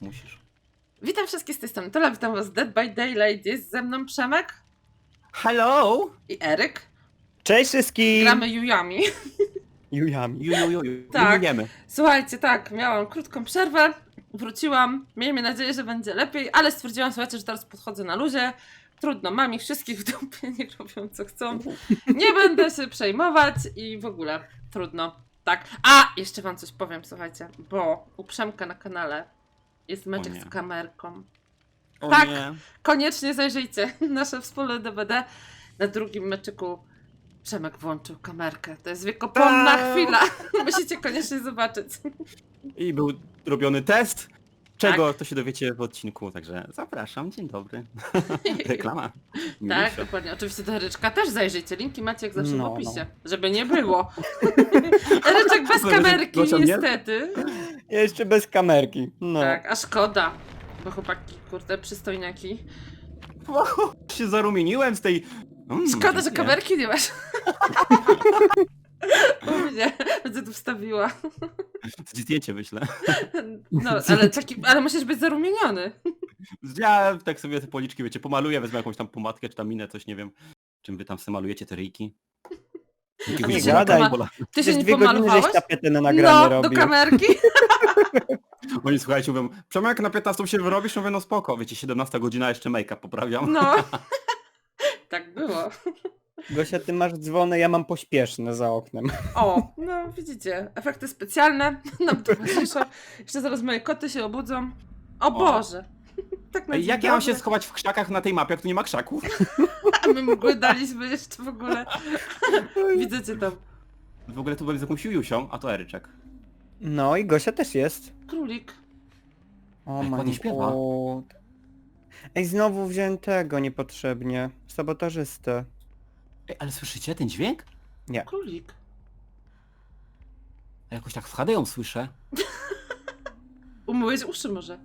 Musisz. Witam wszystkich z tej strony Tola, witam was z Dead by Daylight. Jest ze mną Przemek Hello! i Eryk. Cześć wszystkim! Gramy jujami. Jujami. Ju, ju, ju, ju. Tak. Jujujemy. Słuchajcie, tak, miałam krótką przerwę, wróciłam, miejmy nadzieję, że będzie lepiej, ale stwierdziłam, słuchajcie, że teraz podchodzę na luzie. Trudno, mam ich wszystkich w dupie, niech robią co chcą. Nie będę się przejmować i w ogóle trudno. Tak. A, jeszcze wam coś powiem, słuchajcie, bo u Przemka na kanale jest meczek nie. z kamerką. O Tak. nie. Koniecznie zajrzyjcie nasze wspólne DVD. Na drugim meczyku Przemek włączył kamerkę. To jest wiekopomna Tak. chwila. Musicie koniecznie zobaczyć. I był robiony test. Czego Tak. to się dowiecie w odcinku, także zapraszam, dzień dobry. Reklama. Tak, dokładnie. Oczywiście do Eryczka też zajrzyjcie. Linki macie jak zawsze w No, opisie. Żeby nie było. Eryczek bez Gosia- kamerki, Gosia nie? niestety. Jeszcze bez kamerki. No. Tak, a szkoda. Bo chłopaki, kurde, przystojniaki. się zarumieniłem z tej... Mm, Szkoda, że dziękuję. kamerki nie masz. U mnie. Będę tu wstawiła. Zdjęcie wyślę. No, ale, taki, ale musisz być zarumieniony. Ja tak sobie te policzki, wiecie, pomaluję, wezmę jakąś tam pomadkę, czy tam minę, coś, nie wiem. Czym wy tam sobie malujecie te ryjki? A Nie gadaj. nie, Bola. poma- ty się nie dwie godziny żeś pomalowałeś? tapetę na nagranie No, robił. do kamerki. Oni słuchajcie, mówią, Przemek na 15 się wyrobisz? Mówię, no spoko, wiecie, 17 godzina, jeszcze make-up poprawiam. No. Tak było. Gosia, ty masz dzwony, ja mam pośpieszne za oknem. O, no widzicie, efekty specjalne nam towarzyszą. Jeszcze zaraz moje koty się obudzą. O Boże. Tak na Ej, dzień jak ja mam się dobry. schować w krzakach na tej mapie, jak tu nie ma krzaków? A my mgły daliśmy jeszcze w ogóle. Widzę cię tam. W ogóle tu byłem z jakąś Jusią, a to Eryczek. No i Gosia też jest. Królik. O Ej, ładnie śpiewa. god. Ej, znowu wziąłem tego niepotrzebnie. Sabotażystę. Ej, ale słyszycie ten dźwięk? Nie. Królik. A jakoś tak w HD ją słyszę. Umyłeś uszy może.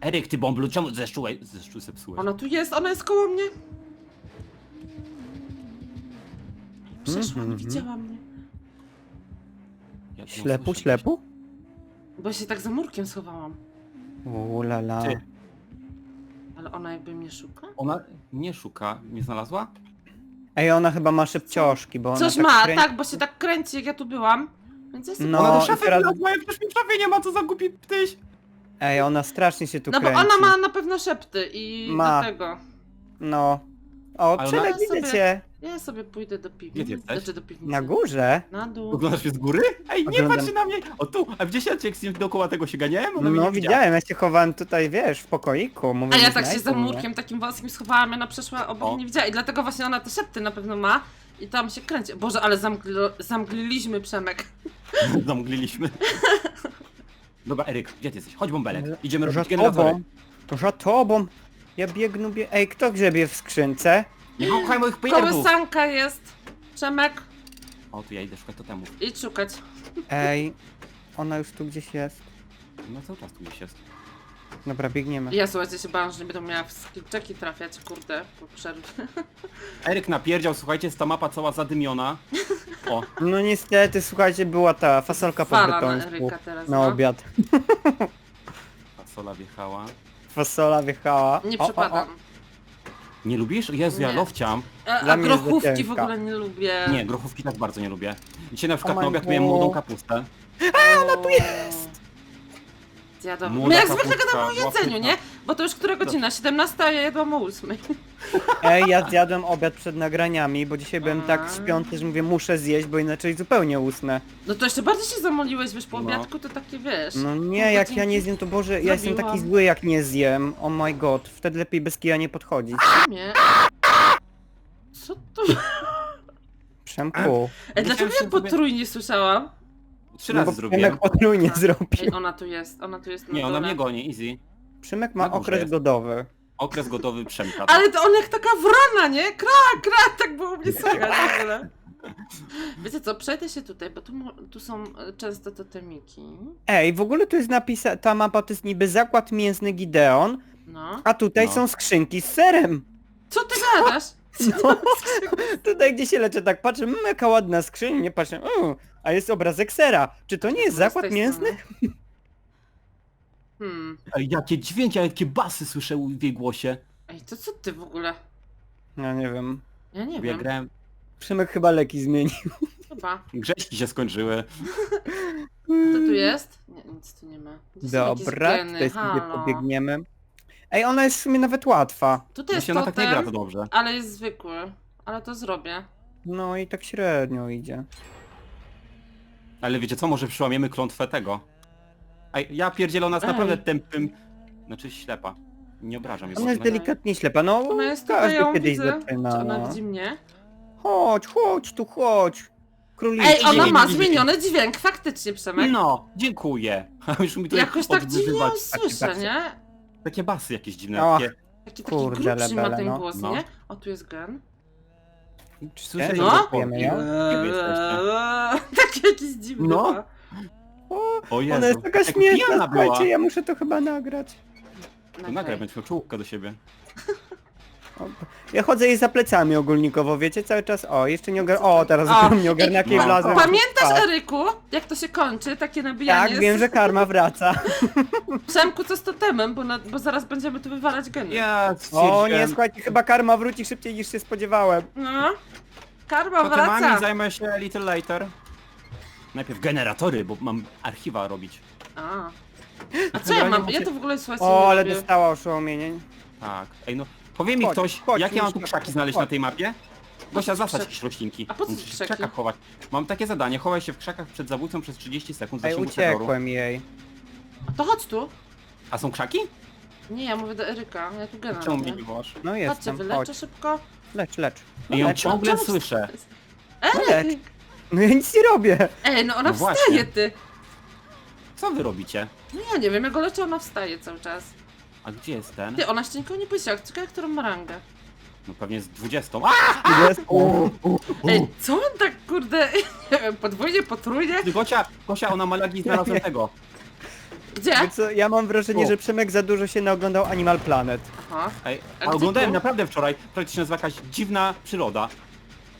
Eryk, ty bąblu, czemu zeszczułeś? Zeszczuł se psułeś. Ona tu jest, ona jest koło mnie. Przeszła, nie Mhm. widziała mnie. Ja tu ją Ślepu, słyszę ślepu? Bo się tak za murkiem schowałam. Ulala. Ty. Ale ona jakby mnie szuka? Ona nie szuka, nie znalazła? Ej, ona chyba ma szybcioszki, bo ona Coś tak ma, kręci- tak, bo się tak kręci, jak ja tu byłam. Więc ja sobie... No, Ona do szafy teraz- wlazła, jak mi w szafie nie ma, co za głupi ptyś. Ej, ona strasznie się tu No bo kręci. ona ma na pewno szepty i Ma. dlatego. No. O, Ale ona- widzę sobie- cię. Ja sobie pójdę do Gdzie piwnicy. ty jesteś? Znaczy do piwnicy. Na górze? Na dół. Oglądasz mnie z góry? Ej, nie Oglądam. patrz na mnie! O tu, a widziałeś jak z nim dookoła tego się ganiałem? Ona mnie No nie widziała. widziałem, ja się chowałem tutaj, wiesz, w pokoiku. Mówię, A ja nie tak się za znajdą mnie. murkiem takim wąskim schowałam, ona przeszła obok O. nie widziała i dlatego właśnie ona te szepty na pewno ma i tam się kręci. Boże, ale zamgl zamgliliśmy Przemek. Zamgliliśmy. Dobra, Eryk, gdzie ty jesteś? Chodź bąbelek. Idziemy za robić generatory. tobą. Za tobą. Ja biegnu, bie... Ej, kto grzebie w skrzynce? Nie kochaj moich pierdów! Kołysanka jest. Przemek, O, tu ja idę szukać totemów. idź szukać. Ej, ona już tu gdzieś jest. No cały czas tu gdzieś jest. Dobra, biegniemy. Ja słuchajcie się bałam, że nie będą miała w skipczeki trafiać, kurde, po przerwie. Eryk napierdział, słuchajcie, jest ta mapa cała zadymiona. O, No niestety, słuchajcie, była ta fasolka po Fala na brytońsku. Eryka teraz, Na no. obiad. fasola wjechała. Fasola wjechała. Nie O, o, o. przypadam. Nie lubisz? Jezu, ja Nie. lowciam. A, Dla a mnie jest za grochówki w ciężka. ogóle nie lubię. Nie, grochówki tak bardzo nie lubię. Dzisiaj na przykład na my obiad miałem God. młodą kapustę. A, ona tu jest! Zjadłam. Młoda My jak zwykle kapustka, gadamy o jedzeniu, nie? Bo to już która godzina? 17, a ja jadłam o 8. Ej, ja zjadłem obiad przed nagraniami, bo dzisiaj byłem tak śpiący, że mówię, muszę zjeść, bo inaczej zupełnie usnę. No to jeszcze bardziej się zamoliłeś, wiesz, po No. obiadku to takie, wiesz... No pół nie, jak ja godzinki. nie zjem, to Boże, ja jestem taki Zrobiłam. zły, jak nie zjem. Oh my god, wtedy lepiej bez kija nie podchodzić. Nie. Co to? Przemku. Ej, dlaczego ja się sobie- potrójnie słyszałam? Trzy No razy bo zrobiłem. Przemek potrójnie Ej, zrobił. ona tu jest, ona tu jest na Nie, ona dole. mnie goni, easy. Przemek na ma górze okres jest. godowy. Okres gotowy Przemka. Ale to on jak taka wrona, nie? Kra, kra, tak było mnie słychać w ogóle. Wiecie co, przejdę się tutaj, bo tu, mo- tu są e, często totemiki. Ej, w ogóle tu jest napisane, ta mapa to jest niby zakład mięsny Gideon, No. a tutaj No. są skrzynki z serem. Co ty gadasz? No, tutaj gdzie się leczę, tak patrzę, mmm, jaka ładna skrzynia, nie patrzę, mm, a jest obrazek sera. Czy to nie jest No, zakład mięsny? Hmm. Ej, jakie dźwięki, jakie basy słyszę w jej głosie. Ej, to co ty w ogóle? No nie wiem. Ja nie Ja wiem. grałem, Przemek chyba leki zmienił. Chyba. grześki się skończyły. Co tu jest? Nie, nic tu nie ma. Są jakieś Dobra, geny, tutaj sobie halo. pobiegniemy. Ej, ona jest w sumie nawet łatwa. Tutaj jest Jeśli ona tak nie gra, to totem, dobrze. ale jest zwykły. Ale to zrobię. No i tak średnio idzie. Ale wiecie co, może przyłamiemy klątwę tego. Ej, ja pierdzielę, ona jest Ej. naprawdę tępym... Znaczy ślepa. Nie obrażam jej Ona jest delikatnie ślepa, no Ona jest tutaj, każdy ją kiedyś widzę. Czy zaczyna. ona No. widzi mnie? Chodź, chodź, tu chodź. Króliczki. Ej, ona nie, ma nie, nie. zmieniony dźwięk, faktycznie Przemek. No, dziękuję. Już mi to Jakoś tak dziwnie ją odbywać. słyszę, nie? Takie basy jakieś dziwne. Och. Takie... Taki, taki Kurde, grubszy ma lebele, ten no. głos, No. nie? O, tu jest gen. Czy słyszę, No. że Dziękujemy, ja. Gdzie wy jesteście? Taki jakiś dziwny. No. ma. O, O Jezu. ona jest taka jak śmieszna, pijana była. słuchajcie, ja muszę to chyba nagrać. To nagraj, będziesz miał czołówkę do siebie. O, Ja chodzę jej za plecami ogólnikowo, wiecie, cały czas, o, jeszcze nie ogar... O, teraz O, dopiero mnie ogarnia, jakiej no. wlazłem. Pamiętasz, Tak. Eryku, jak to się kończy, takie nabijanie? Tak, wiem, z- że karma wraca. Przemku, co z totemem, bo, na, bo zaraz będziemy tu wywalać geny. Ja O nie, słuchajcie, chyba karma wróci szybciej niż się spodziewałem. No. Karma totemami wraca. zajmę się a little later. Najpierw generatory, bo mam archiwa robić. A. A co ja mam? Ja to w ogóle słuchajcie O, nie ale robię. dostała oszołomienie. Tak. Ej no, powie mi Chodź, ktoś, chodź, jakie mam tu krzaki znaleźć chodź. na tej mapie? Gosia, co zasadź krzaki? jakieś roślinki. A po co się w krzaki? krzakach chować. Mam takie zadanie, chowaj się w krzakach przed zabójcą przez 30 sekund Ej, zasięgu terroru. uciekłem jej. To chodź tu. A są krzaki? Nie, ja mówię do Eryka, ja tu gena Czemu mnie nie wołasz? No Chodźcie, jestem, wyleczę chodź. szybko. Lecz, lecz. Ja ją lecz. ciągle Czemu słyszę. Eryk! No ja nic nie robię. Ej, no ona No właśnie. wstaje, ty. Co wy robicie? No ja nie wiem, ja go leczę, ona wstaje cały czas. A gdzie jest ten? Ty, ona jeszcze nikogo nie powiedziała, ciekawe, którą ma rangę. No pewnie z 20. A! Jest. Ej, co on tak, kurde, nie wiem, podwójnie, potrójnie? Ty, Gosia, Gosia, ona ma lagi znalazłem tego. Gdzie? Co, ja mam wrażenie, że Przemek za dużo się naoglądał Animal Planet. Aha. Ej, A a gdzie oglądałem naprawdę wczoraj, się nazywa jakaś dziwna przyroda.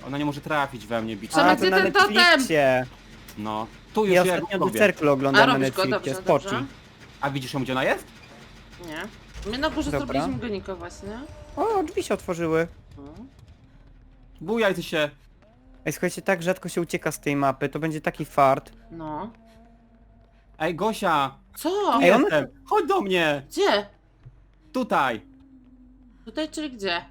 Ona nie może trafić we mnie, bić. Przemek, A, to na ten totem? Netflixie. No, tu już Ja ja ostatnio do robię. cerklu A oglądam na robisz go, Netflixie, dobrze. A widzisz ją gdzie ona jest? Nie. My na górze Dobra. zrobiliśmy gonika właśnie. O, drzwi się otworzyły. No. Bujaj ty się. Ej, słuchajcie, tak rzadko się ucieka z tej mapy, to będzie taki fart. No. Ej Gosia, Co? tu Ej, ona- jestem. Chodź do mnie. Gdzie? Tutaj. Tutaj, czyli gdzie?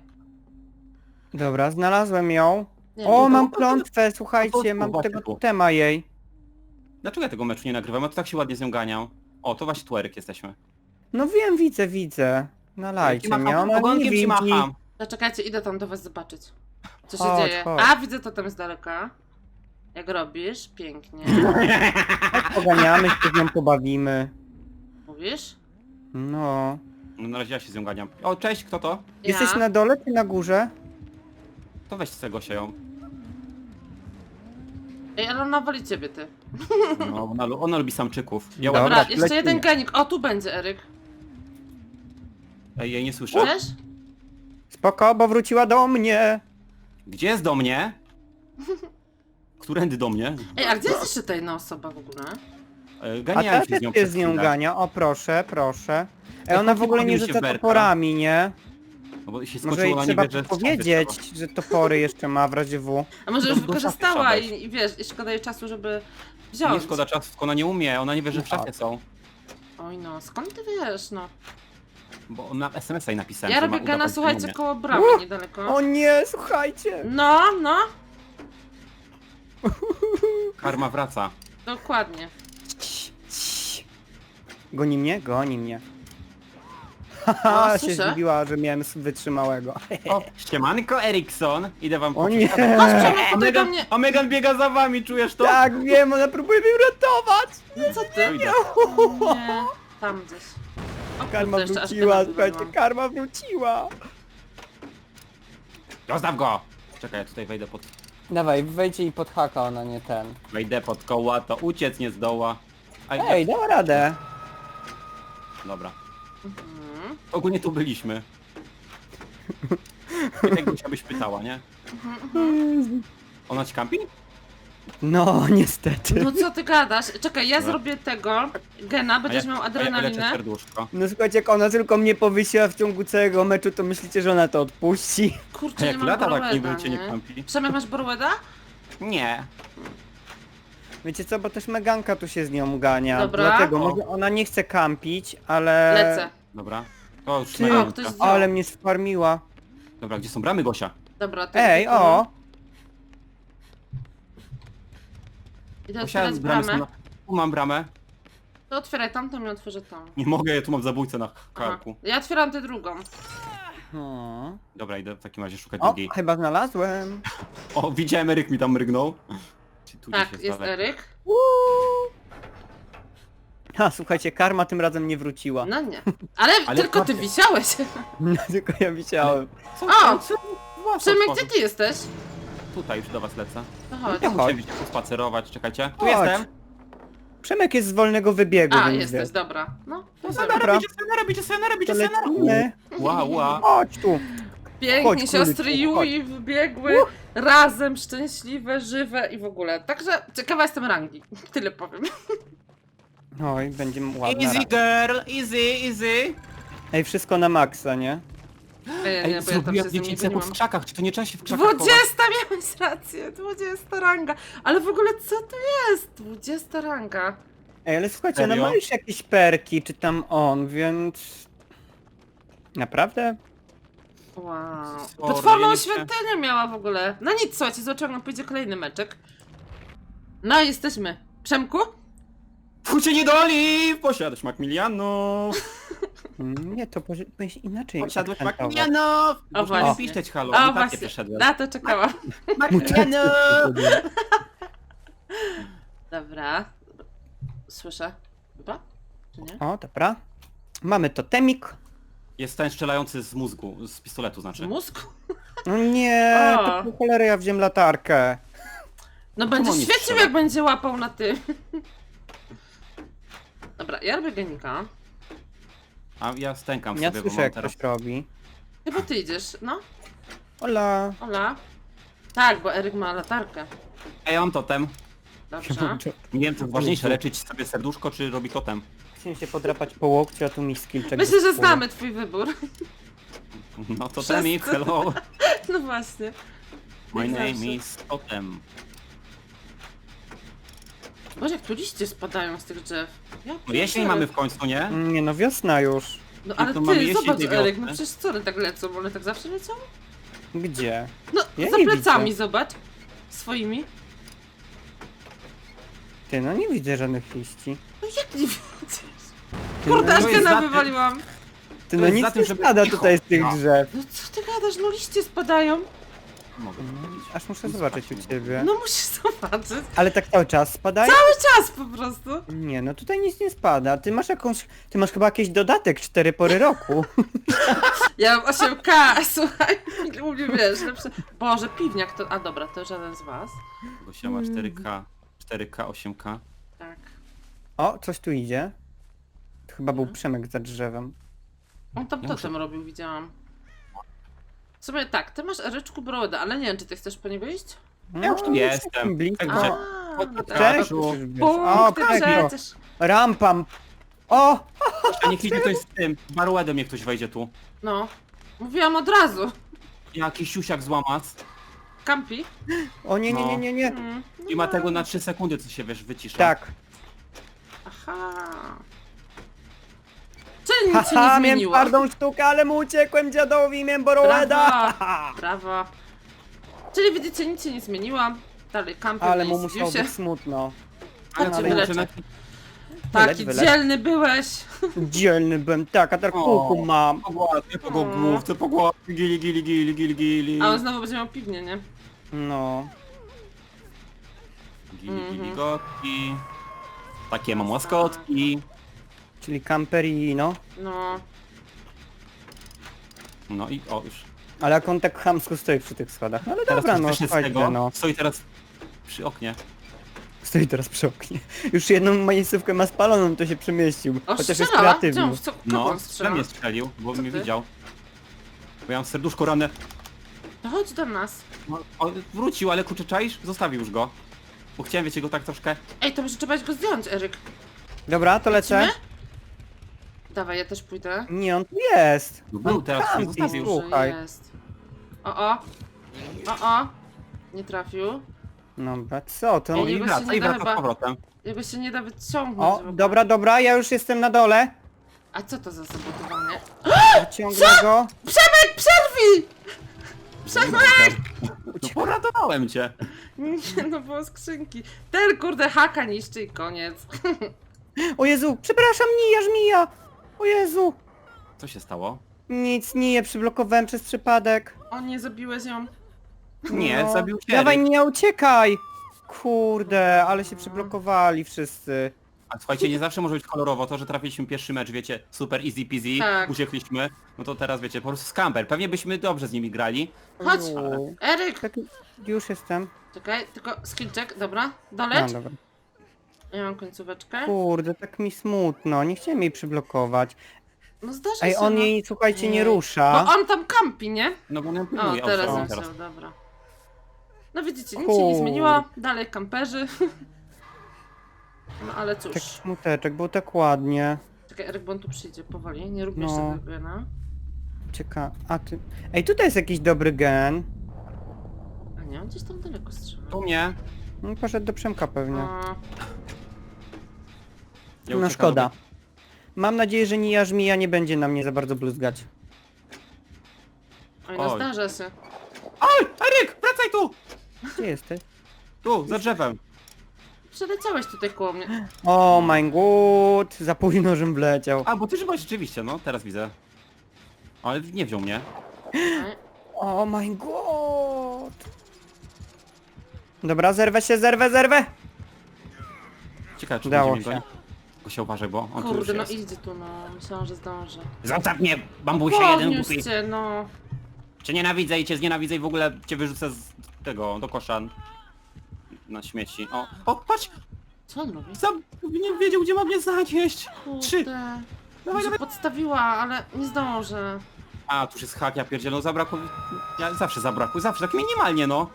Dobra, znalazłem ją. Nie O, mam klątwę, słuchajcie, mam właśnie tego tema jej. Dlaczego ja tego meczu nie nagrywam? Ja to tak się ładnie z nią ganiał. O, to właśnie Twerk jesteśmy. No wiem, widzę, widzę. Nalajcie Ci mnie, macham, ona nie ogonkiem ci widzi. macham. Zaczekajcie, idę tam do was zobaczyć. Co się Chodź, dzieje? chodź. A, widzę to tam z daleka. Jak robisz? Pięknie. Poganiamy się, z nią pobawimy. Mówisz? No. No na razie ja się z nią ganiam. O, cześć, kto to? Jesteś Ja? na dole czy na górze? To weź z tego się ją. Ej, ale ona woli ciebie, ty. No, ona, lu- ona lubi samczyków. Ja Dobra, Dobra, ładnie. jeszcze lecimy. jeden ganik. O, tu będzie, Eryk. Ej, jej nie słyszę. Wiesz? Spoko, bo wróciła do mnie. Gdzie jest do mnie? Którędy do mnie? Ej, a gdzie jest jeszcze ta jedna osoba w ogóle? E, A Ganiałem ta się z też nią się przez z nią chwilę. gania. O, proszę, proszę. Ej, Jak ona w ogóle nie bawiły się rzuca berka. toporami, nie? No bo się Może skoczyło jej na trzeba niebie, że powiedzieć, że topory jeszcze ma w razie W. A może Do- już do wykorzystała szafy i, i wiesz, i szkoda jej czasu, żeby wziąć. Nie szkoda czasu, tylko ona nie umie, ona nie wie, że w szafie są. Oj no, skąd ty wiesz, no? Bo na SMS-a jej napisałem, Ja że ma robię gana, udawać, że słuchajcie, umie. koło bramy Uh! niedaleko. O nie, słuchajcie. No, no, Karma wraca. dokładnie. Goni mnie? Goni mnie. Haha, się słyszę. zdziwiła, że miałem wytrzymałego. O, ściemanko Erikson, idę wam O nie! poczytać. Chodź, Przemek, A tutaj do Megan, mnie. a Megan biega za wami, czujesz to? Tak, wiem, ona próbuje mnie uratować! No co ty? Nie, tam gdzieś. O, kurde, Karma jeszcze aż wróciła, gena słuchajcie, wywaliłam. karma wróciła! Zostaw go! Czekaj, ja tutaj wejdę pod... Dawaj, wejdźcie i pod haka, ona nie ten. Wejdę pod koła, to uciec nie zdoła. Ej, Ej, dała radę. Dobra. Mhm. Ogólnie tu byliśmy. Jak Gosia byś pytała, nie? Ona ci kampi? No, niestety. No co ty gadasz? Czekaj, ja Dobra. zrobię tego gena, będziesz miał A ja leczę adrenalinę. serduszko. No słuchajcie, jak ona tylko mnie powysiła w ciągu całego meczu, to myślicie, że ona to odpuści? A Kurczę, nie jak mam lata tak Borweda, niby cię nie nie? kampi? Przemek, masz Borweda? Nie. Wiecie co, bo też Meganka tu się z nią gania. Dobra. Dlatego, O. może ona nie chce kampić, ale... Lecę. Dobra. To już Ty, mega O, ktoś. Ale mnie sfarmiła. Dobra, gdzie są bramy Gosia? Dobra, to Ej, o! Idę Gosia, otwierać są bramę. na... Tu mam bramę. To otwieraj tamtą i otworzę tą. Nie mogę, ja tu mam zabójcę na Aha. karku. Ja otwieram tę drugą. O, Dobra, idę w takim razie szukać o drugiej. chyba znalazłem. O, widziałem, Eryk mi tam mrygnął. Czy tu Tak, jest daleko? Eryk. Ha, słuchajcie, karma tym razem nie wróciła. No nie. Ale, Ale tylko ty patrz- wisiałeś. No, tylko ja widziałem. Co, O! co, co, Przemek, gdzie ty jesteś? Tutaj już do was lecę. No chodź. Ja chodź. się spacerować, czekajcie. Tu Chodź. jestem. Przemek jest z wolnego wybiegu, A, więc jesteś, dobra. No, to Dobra. dobra. robicie, co robicie, To robicie, co lecimy. Wow, wow. Chodź tu. Pięknie, Chodź, siostry króliczku, chodź. Yui wybiegły razem, szczęśliwe, żywe i w ogóle. Także ciekawa jestem rangi. Tyle powiem. Oj, będzie ładna. Easy girl, easy, easy. Ej, wszystko na maksa, nie? Ej, Ej, nie, bo ja tam zrobiła się z nim nie zdjęcie sekund w krzakach, czy to nie trzeba się w krzakach chować? 20 miałeś rację, 20 ranga. Ale w ogóle co to jest? 20 ranga. Ej, ale słuchajcie, ona Serio? ma już jakieś perki, czy tam on, więc... Naprawdę? Wow. Sorry, Potworną nie świątynię miała w ogóle. No nic, słuchajcie, zobaczymy, jak pójdzie kolejny meczek. No, jesteśmy. Przemku? Twój cię nie doli! Posiadłeś Macmillanów! Mm, Nie, to powinieneś inaczej Posiadłeś akcentować. Macmillanów! O, Można właśnie. nie piszczeć halo, O, no tak nie właśnie. przeszedłem. Na to czekałam. Macmillanów! Dobra. Słyszę. Chyba? Czy nie? O, dobra. Mamy totemik. Jest ten strzelający z mózgu, z pistoletu Z znaczy. mózgu? No nie, O. to po cholerę ja wziąłem latarkę. No będzie on nie świecił, strzela? jak będzie łapał na tym. Dobra, ja robię genika. A ja stękam Ja sobie, bo słyszę mam jak teraz... ktoś robi. Chyba ty idziesz, no? Ola. Ola? Tak, bo Eryk ma latarkę. A ja mam totem. Dobrze. Nie wiem, co ważniejsze, leczyć sobie serduszko, czy robi totem? Chciałem się podrapać po łokciu, a tu mi skill czego Myślę, że znamy twój wybór. No totemik, hello. No właśnie. My Jak name zawsze. is Totem. Boże, jak tu liście spadają z tych drzew. Ja No jesień pierdzielę. mamy w końcu, nie? Nie no, wiosna już. No ale to mamy ty, jesień zobacz tej Eryk, no przecież co one tak lecą? One tak zawsze lecą? Gdzie? No, Ja za nie plecami widzę. zobacz. Swoimi. Ty, no nie widzę żadnych liści. No jak nie widzisz? Ty, Kurde, no, aż za tym- wywaliłam. ty, no jest nic tym, nie żeby spada cicho. tutaj z tych No. drzew. No co ty gadasz? No liście spadają. Mogę powiedzieć. Aż muszę zobaczyć u ciebie. No musisz zobaczyć. Ale tak cały czas spadają? Czas po prostu. Nie, no tutaj nic nie spada. Ty masz jakąś... Ty masz chyba jakiś dodatek cztery pory roku. Ja mam 8K, słuchaj. U mnie wiesz, lepsze. Boże, piwniak to... A dobra, to żaden z was. Gosia ma 4K, 4K, 8K. Tak. O, coś tu idzie. To chyba był Mhm. Przemek za drzewem. On tam Ja totem muszę- robił, widziałam. Sumie tak, ty masz Eryczku brodę, ale nie wiem, czy ty chcesz po niego iść? No, już tu jest jestem. blisko. Także- no tak. Cześć, wiesz. O, Punkty przecież. Rampam. O! A niech idzie ktoś z tym, baruedem niech ktoś wejdzie tu. No. Mówiłam od razu. Jakiś siusiak z łamas. Kampi. O nie, nie, nie, nie, nie. Mm. I ma tego na 3 sekundy, co się wiesz, wycisza. Tak. Aha. Czyli nic się Haha, nie miałem zmieniło. twardą sztukę, ale mu uciekłem dziadowi, miałem Boroweda. Brawo. Brawo. Czyli widzicie, nic się nie zmieniło. Dalej kampię Ale mu musiało Insidiousie. być smutno. Ale wyleczę. Wyleczę. Taki wyleć, dzielny byłeś. Dzielny byłem, tak, a tak O. puchu mam. Po głowie, po główce, po głowie, gili, gili, gili, gili, gili. A on znowu będzie miał piwnię, nie? No. Gili, Mhm. gili, gotki. Takie mam łaskotki. Czyli camperino. No. No i o, już. Ale jak on tak chamsko stoi przy tych schodach. No ale Teraz dobra, no wyszedł z słuchajcie, tego, no. stoi teraz przy oknie. Stoi teraz przy oknie. Już jedną majsówkę ma spaloną, to się przemieścił. O, Chociaż jest kreatywny. on, co, kogo No, on we strzela? mnie strzelił, bo Co mnie ty? widział. Bo ja mam serduszko ranę. To chodź do nas. No, o, wrócił, ale kurczę, czaisz? Zostawił już go. Bo chciałem, wiecie, go tak troszkę... Ej, to może trzeba go zdjąć, Eryk. Dobra, to lecę. Lecimy? Dawaj, ja też pójdę. Nie, on tu jest. No był, teraz tam zostawił. jest. Słuchaj. Że jest. O, o. O, o. Nie trafił. Dobra, co to? No i jego się wraca, nie i da wraca chyba- z powrotem. Jego się nie da wyciągnąć. w O, ogóle. dobra, dobra, ja już jestem na dole. A co to za sabotowanie? Wyciągnę go. Przemek, przerwij! Przemek! No poradowałem cię. Nie, no było skrzynki. Ten kurde haka niszczy i koniec. O Jezu, przepraszam, żmija. O Jezu. Co się stało? Nic, Niję przyblokowałem przez przypadek. O nie, zabiłeś ją. Nie, No. zabił cię. Dawaj, nie uciekaj. Kurde, ale się przyblokowali wszyscy. A słuchajcie, nie zawsze może być kolorowo. To, że trafiliśmy pierwszy mecz, wiecie, super easy peasy, Tak. uciekliśmy. No to teraz, wiecie, po prostu scamper. Pewnie byśmy dobrze z nimi grali. Chodź. Uuu. Eryk! Tak, już jestem. Czekaj, tylko skillczek, dobra. No, Doleć. dobra. Ja mam końcóweczkę. Kurde, tak mi smutno. Nie chciałem jej przyblokować. No zdarza Ej, się, on no. jej, słuchajcie, nie Ej. rusza. Bo on tam kampi, nie? No bo nie O, pilnuje. teraz o, ją teraz. wziął, dobra. No widzicie, nic się nie zmieniło. Dalej kamperzy. No ale cóż. Tak smuteczek, było tak ładnie. Czekaj, Eryk, bo on tu przyjdzie powoli. Nie rób No. jeszcze tego, no. Cieka... A ty... Ej, tutaj jest jakiś dobry gen. A nie, on gdzieś tam daleko strzela. Tu mnie. No, poszedł do Przemka pewnie. Ja no uciekam szkoda. Mam nadzieję, że Nija Żmija nie będzie na mnie za bardzo bluzgać. oj, no Oj. zdarza się. Oj, Eryk, wracaj tu! Gdzie jesteś? Tu, za drzewem. Przeleciałeś tutaj koło mnie. O my god, za późno, żem wleciał. A, bo ty chyba rzeczywiście, no, teraz widzę. Ale nie wziął mnie. O my god. Dobra, zerwę się, zerwę, zerwę. Ciekawe, czy będzie mnie się. Tylko się uważaj, bo on tu już Kurde, no jest. idzie tu, no. Myślałam, że zdążę. Zostaw mnie, bambusie jeden głupi. Cię, no. Cię nienawidzę i cię znienawidzę i w ogóle cię wyrzucę z tego, do kosza. Na śmieci. O, o, patrz! Co on robi? Sam nie wiedział, gdzie ma mnie zanieść. Trzy. Kurde. Dawaj, Może dawaj. podstawiła, ale nie zdążę. A, tu już jest hak, ja pierdzielę, no zabrakło... Ja zawsze zabrakło, zawsze, tak minimalnie, no.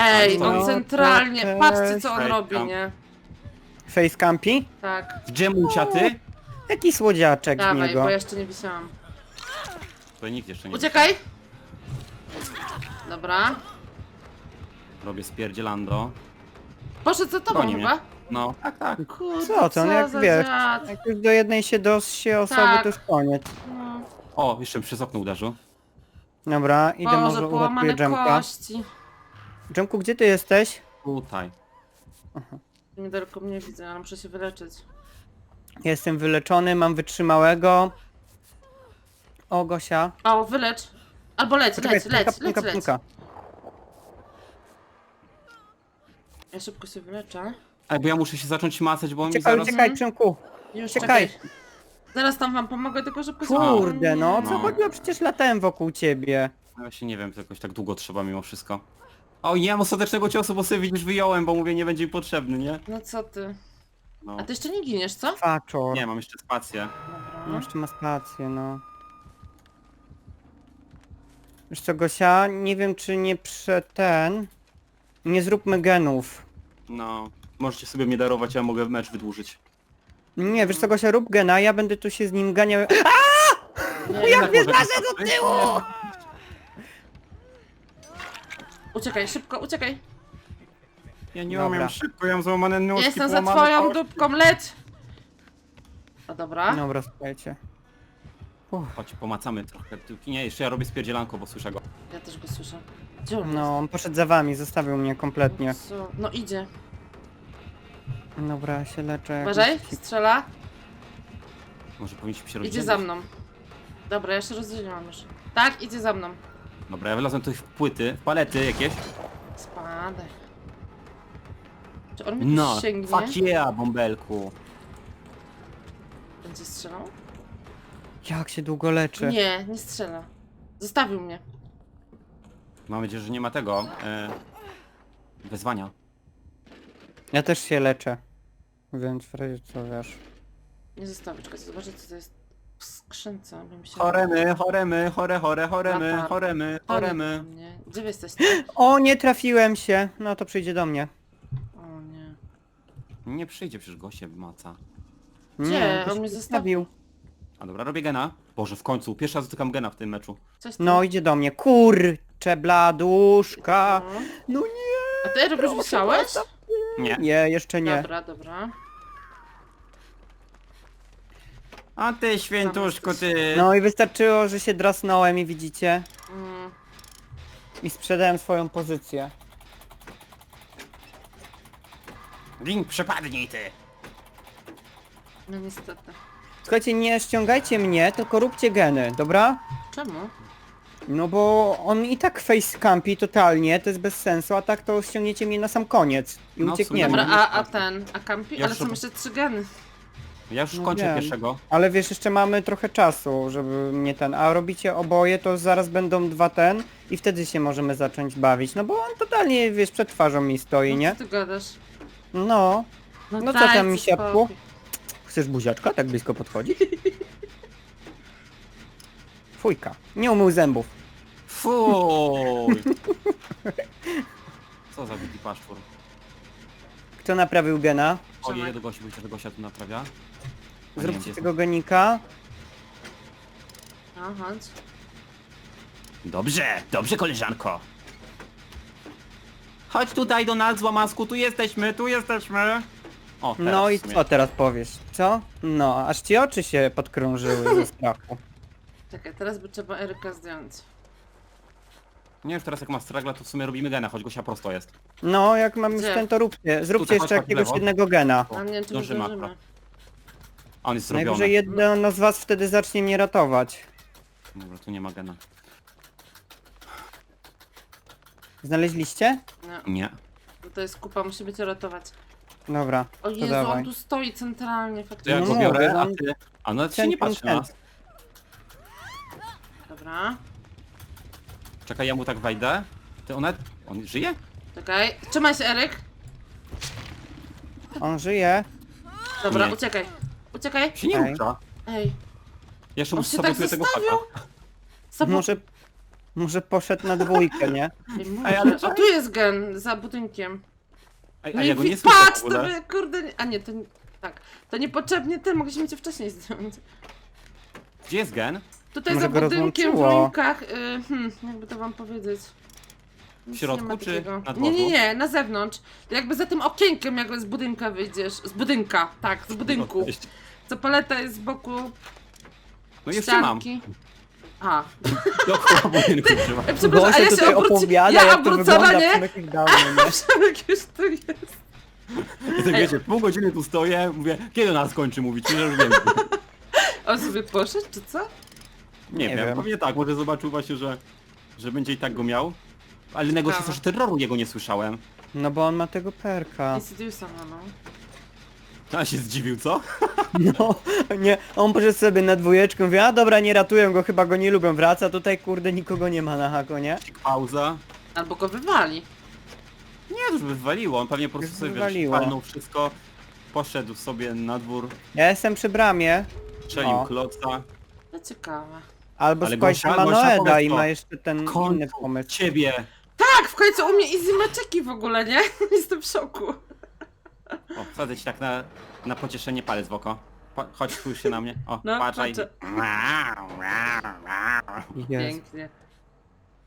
Ej, No, on centralnie, patrzcie co on robi, nie? Face campi? Tak. W dżemucia ty? Jaki słodziaczek z Dawaj, niego. bo ja jeszcze nie wisiałam. To nikt jeszcze nie Uciekaj! Dobra. Robię spierdzielando. Poszedł za tobą Goni mnie. chyba? No, tak, tak. Kurde, Co to, no jak za wiesz. dziad? Jak już do jednej się dosie osoby, Tak. to już koniec. No. O, jeszcze przez okno uderzył. Dobra, idę może Boże, uratuję połamane Dżemka. kości. Dżemku, gdzie ty jesteś? Tutaj. Niedaleko mnie widzę, ale muszę się wyleczyć. Jestem wyleczony, mam wytrzymałego. O, Gosia. O, wylecz. Albo leć, Poczekaj, leć, leć, leć, leć. Ja szybko się wyleczę. Ej, bo ja muszę się zacząć macać, bo on mi Uciekaj, zaraz... uciekaj, Przemku. Już Czekaj. czekaj. Zaraz tam wam pomogę, tylko szybko się Kurde, no, co No. chodziło? Przecież latałem wokół ciebie. Ja właśnie nie wiem, jakoś tak długo trzeba mimo wszystko. O, nie mam ostatecznego ciosu, bo sobie widzisz wyjąłem, bo mówię, nie będzie mi potrzebny, nie? No co ty? No. A ty jeszcze nie giniesz, co? Faczor. Nie, mam jeszcze spację. No, Dobra. Jeszcze ma spację, no. Wiesz co, Gosia, nie wiem czy nie prze ten... Nie zróbmy genów. No. Możecie sobie mnie darować, ja mogę mecz wydłużyć. Nie, wiesz co, Gosia, rób gena, ja będę tu się z nim ganiał. Nie, Jak mnie to do tyłu! Uciekaj, szybko, uciekaj. Ja nie Dobra. umiem szybko, ja mam złamane nóżki, Jestem za połamane twoją kości. dupką, leć! O dobra. Dobra, słuchajcie. Chodź, pomacamy trochę. Tylko Nie, jeszcze ja robię spierdzielanko, bo słyszę go. Ja też go słyszę. Gdzie on No, on poszedł za wami, zostawił mnie kompletnie. jest? Co? No idzie. Dobra, się leczę. jak Uważaj, strzela. Może powinniśmy się Idzie rozdzielić. za mną. Dobra, ja się rozdzieliłam już. Tak, idzie za mną. Dobra, ja wylazłem tu w płyty, w palety jakieś. Spadaj. Czy on mi No, no, sięgnie? fuck yeah, bąbelku. Będzie strzelał? Jak się długo leczy? Nie, nie strzela. Zostawił mnie. Mam nadzieję, że nie ma tego, e, wezwania. Ja też się leczę. Więc w razie co wiesz. Nie zostawił, czekaj, zobaczę co to jest. W skrzynce bym się... Choremy, choremy, chore, chore, choremy, choremy, choremy. mnie. Gdzie wy jesteście? O, nie trafiłem się. No to przyjdzie do mnie. O nie. Nie przyjdzie przecież goście maca. Gdzie? Nie, On mnie zostawił. A dobra, robię gena. Boże, w końcu. Pierwszy raz dotykam gena w tym meczu. Coś tam? No idzie do mnie. Kurcze bladuszka. No. No nie. A ty robisz wysłałeś? Nie. Nie, jeszcze nie. Dobra, dobra. A ty świętuszku, ty. No i wystarczyło, że się drasnąłem i widzicie. Mm. I sprzedałem swoją pozycję. Link, przepadnij ty. No niestety. Słuchajcie, nie ściągajcie mnie, tylko róbcie geny, dobra? Czemu? No bo on i tak face campi totalnie, to jest bez sensu, a tak to ściągniecie mnie na sam koniec i No, w sumie uciekniemy. Dobra, a, a ten, a Campi? Ja Ale są jeszcze trzy geny. Ja już No kończę wiem. pierwszego. Ale wiesz, jeszcze mamy trochę czasu, żeby mnie ten, a robicie oboje, to zaraz będą dwa ten i wtedy się możemy zacząć bawić, no bo on totalnie, wiesz, przed twarzą mi stoi, No, nie? co ty gadasz? No, No co dajcie tam, misiapku? spokój. chcesz buziaczka tak blisko podchodzić? Fujka, nie umył zębów. Fuj. Co za głupi paszczur. Kto naprawił gena? O, do gości, bo do gościa tu naprawia. A nie, Zróbcie tego genika. No, chodź. Dobrze, dobrze koleżanko. Chodź tutaj do nas, złamasku, tu jesteśmy, tu jesteśmy. O, teraz No w i sumie. co teraz powiesz? Co? No, aż ci oczy się podkrążyły ze strachu. Czekaj, teraz by trzeba Eryka zdjąć. Nie już teraz jak ma stragla, to w sumie robimy gena, choć gościa prosto jest. No, jak mam już Gdzie? ten, to róbcie. Zróbcie Tutaj, jeszcze chodź, chodź w jakiegoś lewo. jednego gena. A nie wiem, zdążymy zdążymy. akurat. A on jest zrobiony. Najwyżej jeden z was wtedy zacznie mnie ratować. Dobra, tu nie ma gena. Znaleźliście? Nie, Nie. to jest kupa, musimy cię ratować. Dobra, O to Jezu, dawaj. on tu stoi centralnie To ja faktycznie. go No, biorę, a ty... A no ty się ten nie patrzy na nas. Dobra. Czekaj, ja mu tak wejdę. Ty ona... On żyje? Czekaj. Trzymaj się, Eryk. On żyje. Dobra, Nie. uciekaj. Uciekaj. Się nie Ej. rusza. Ej, Jeszcze on mu się tak sabotuję tego zostawił? haka. Może, może poszedł na dwójkę, nie? Ej, ale o, tu jest gen, za budynkiem. Ej, No a i ja go wi- nie słyszę w patrz, to ogóle. by, kurde, nie... a nie, to nie... Tak, to niepotrzebnie ten, mogliśmy cię wcześniej zdjąć. Gdzie jest gen? Tutaj Może za go budynkiem w rozłączyło. ruinkach, y, hmm, jakby to wam powiedzieć. Nic środku, nie ma czy takiego. na Nie, nie, dworzu? nie, na zewnątrz. Jakby za tym okienkiem, jak z budynka wyjdziesz. Z budynka, tak, z budynku. Co paleta jest z boku No jeszcze mam. ścianki. A, Dookoła budynku trzeba. Ej, przepraszam, a Gosia ja się tutaj obróci... opowiada, Ja jak to obrócona, wygląda nie? w nie? Przemek już tu jest. I tak wiecie, pół godziny tu stoję, mówię, kiedy nas skończy mówić, nie już wiem. On sobie poszedł, czy co? Nie, Nie wiem, wiem. pewnie tak, może zobaczył właśnie, że, że będzie i tak go miał. Ale innego Ciekawe. się że terroru jego nie słyszałem. No bo on ma tego perka. Insidiousa ma, no. A się zdziwił, co? No, nie, on poszedł sobie na dwójeczkę, mówi, a dobra, nie ratują go, chyba go nie lubią, wraca, tutaj kurde nikogo nie ma na hako, nie? Pauza. Albo go wywali. Nie, to już by wywaliło, on pewnie po prostu Już sobie wiesz, wywaliło. palnął wszystko. Poszedł sobie na dwór, Ja jestem przy bramie, strzelił O. kloca. To ciekawe. Albo Ale Gosia- ma Gosia, Noeda powiedz i to. ma jeszcze ten inny pomysł. ciebie. Tak, w końcu u mnie easy meczeki w ogóle, nie? Jestem w szoku. O, wsadzę ci tak na, na pocieszenie palec w oko. Pa, chodź, spójrz się na mnie. O, No, patrzaj. patrzę. Pięknie.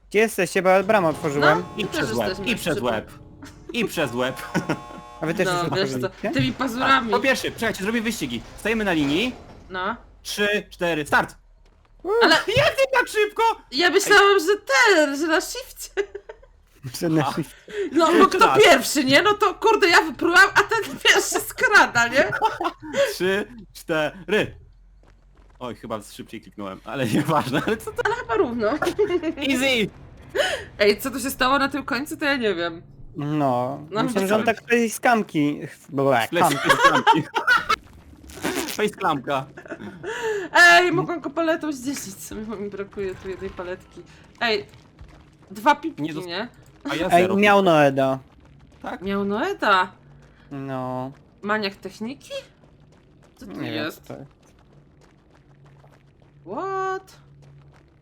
Gdzie jesteście, bo ja bramę otworzyłem, No. I przez łeb, jesteśmy i przez przy- łeb. I przez łeb. a wy też już No, wiesz co, otworzyliście? tymi pazurami. Po pierwsze, czekajcie, zrobię wyścigi. Stajemy na linii. No. Trzy, cztery, start! Ale Jacy tak szybko! ja myślałam, że ten, że na shifcie. Że na shift- No, bo kto Tak. pierwszy, nie? No to kurde, ja wyprułam, a ten pierwszy skrada, nie? Trzy, cztery. Oj, chyba szybciej kliknąłem, ale nieważne, ale co to? Ale chyba równo. Easy! Ej, co tu się stało na tym końcu, to ja nie wiem. No, No, myślę, że on tak tej skamki, ble, face klamki. Face klamka. Ej, mogłam go paletą zdziesić sobie, bo mi brakuje tu jednej paletki. Ej, dwa pipki, Nie dost- nie? A ja Ej, zero. miał Noeda. Tak? Miał Noeta. No, Maniak techniki? Co tu nie wiem jest? co to What?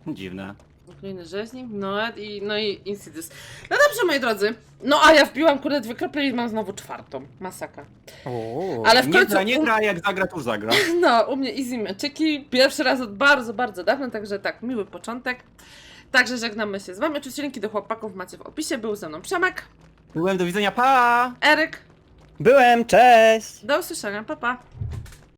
Dziwne. Kolejny rzeźnik, Noed i, no i Insidious. No dobrze, moi drodzy. No a ja wbiłam kurde dwie krople i mam znowu czwartą. Masaka. Uuu. Ale w Nie końcu... gra, nie gra, jak zagra, to zagra. No, u mnie easy meczyki. Pierwszy raz od bardzo, bardzo dawno, także tak, miły początek. Także żegnamy się z wami. Oczywiście linki do chłopaków macie w opisie. Był ze mną Przemek, Byłem do widzenia, pa! Eryk. Byłem, cześć! Do usłyszenia, pa pa.